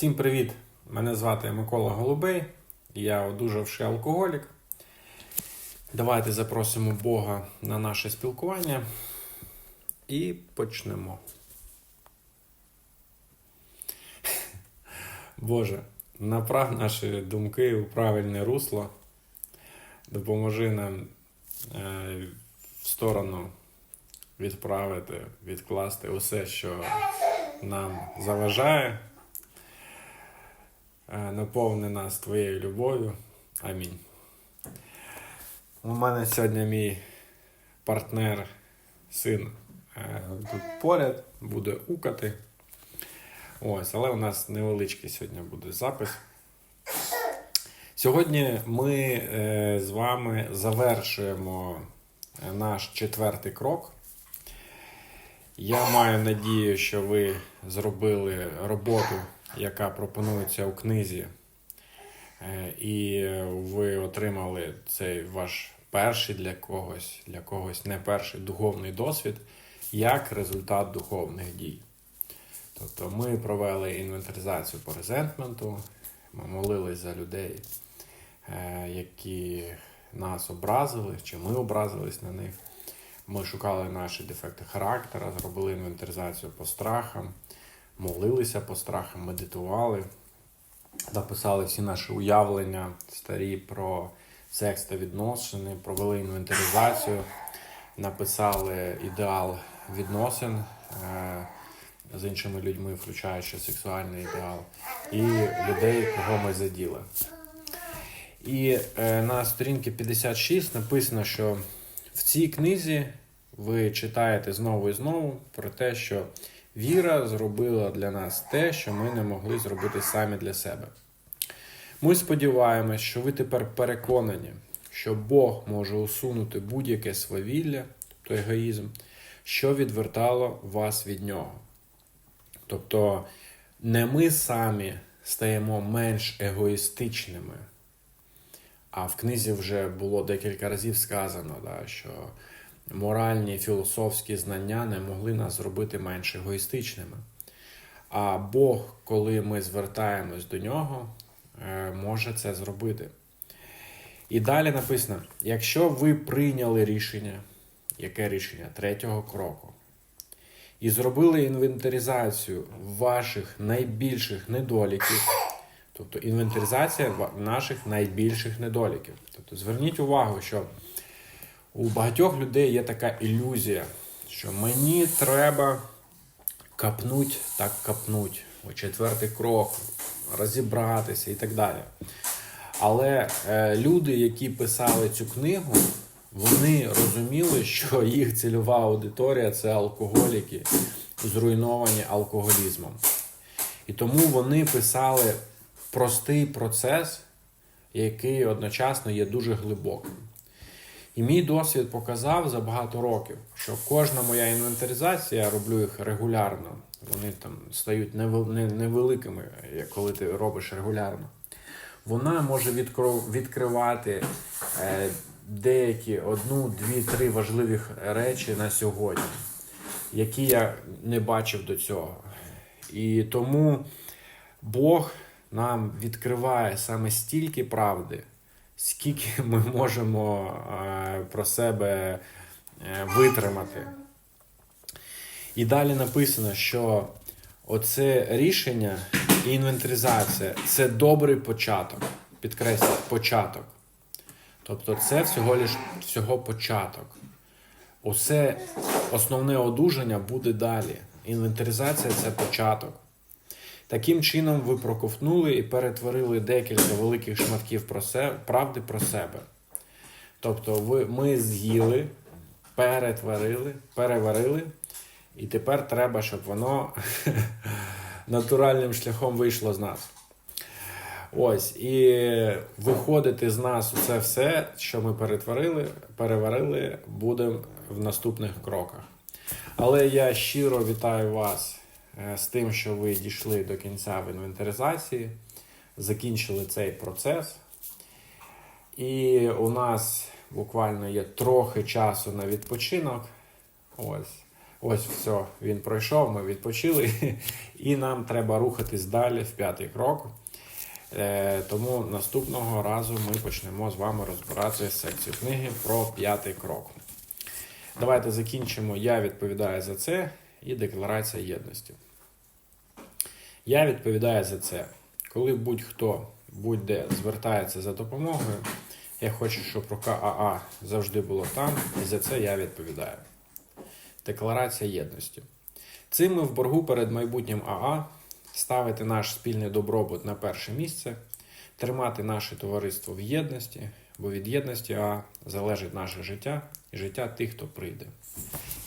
Всім привіт! Мене звати Микола Голубей, я одужавший алкоголік. Давайте запросимо Бога на наше спілкування і почнемо. Боже, направ наші думки у правильне русло, допоможи нам е, в сторону відправити, відкласти усе, що нам заважає. Е, Наповни нас твоєю любов'ю. Амінь. У мене сьогодні мій партнер, син е, тут поряд, буде укати. Ось, але у нас невеличкий сьогодні буде запис. Сьогодні ми е, з вами завершуємо наш четвертий крок. Я маю надію, що ви зробили роботу, яка пропонується у книзі, Е, і ви отримали цей ваш перший для когось, для когось не перший духовний досвід як результат духовних дій. Тобто ми провели інвентаризацію по резентменту, ми молились за людей, е, які нас образили, чи ми образились на них. Ми шукали наші дефекти характера, зробили інвентаризацію по страхам, молилися по страхам, медитували, написали всі наші уявлення старі про секс та відносини, провели інвентаризацію, написали ідеал відносин е, з іншими людьми, включаючи сексуальний ідеал, і людей, кого ми заділи. І е, на сторінці 56 написано, що в цій книзі ви читаєте знову і знову про те, що віра зробила для нас те, що ми не могли зробити самі для себе. Ми сподіваємось, що ви тепер переконані, що Бог може усунути будь-яке свавілля, тобто егоїзм, що відвертало вас від нього. Тобто не ми самі стаємо менш егоїстичними. А в книзі вже було декілька разів сказано, да, що моральні філософські знання не могли нас зробити менш егоїстичними. А Бог, коли ми звертаємось до нього, е, може це зробити. І далі написано: якщо ви прийняли рішення, яке рішення третього кроку, і зробили інвентаризацію ваших найбільших недоліків, тобто інвентаризація наших найбільших недоліків. Тобто зверніть увагу, що у багатьох людей є така ілюзія, що мені треба капнуть, так капнуть, о четвертий крок, розібратися і так далі. Але е, люди, які писали цю книгу, вони розуміли, що їх цільова аудиторія це алкоголіки, зруйновані алкоголізмом. І тому вони писали простий процес, який одночасно є дуже глибоким. І мій досвід показав за багато років, що кожна моя інвентаризація, я роблю їх регулярно. Вони там стають невеликими, коли ти робиш регулярно. Вона може відкривати е, деякі одну, дві, три важливі речі на сьогодні, які я не бачив до цього. І тому Бог нам відкриває саме стільки правди, скільки ми можемо е, про себе е, витримати. І далі написано, що оце рішення і інвентаризація це добрий початок. Підкреслю, початок. Тобто це всього лиш всього початок. Усе основне одужання буде далі. Інвентаризація це початок. Таким чином ви проковтнули і перетворили декілька великих шматків про се- правди про себе. Тобто ви, ми з'їли, перетворили, переварили, і тепер треба, щоб воно натуральним шляхом вийшло з нас. Ось, і виходити з нас це все, що ми перетворили, переварили, буде в наступних кроках. Але я щиро вітаю вас з тим, що ви дійшли до кінця в інвентаризації, закінчили цей процес. І у нас буквально є трохи часу на відпочинок. Ось. Ось все, він пройшов, ми відпочили, і нам треба рухатись далі в п'ятий крок. Е, Тому наступного разу ми почнемо з вами розбирати секцію книги про п'ятий крок. Давайте закінчимо. Я відповідаю за це і декларація єдності. Я відповідаю за це. Коли будь-хто будь-де звертається за допомогою, я хочу, щоб рука АА завжди було там, і за це я відповідаю. Декларація єдності. Цим ми в боргу перед майбутнім АА ставити наш спільний добробут на перше місце, тримати наше товариство в єдності, бо від єдності АА залежить наше життя і життя тих, хто прийде.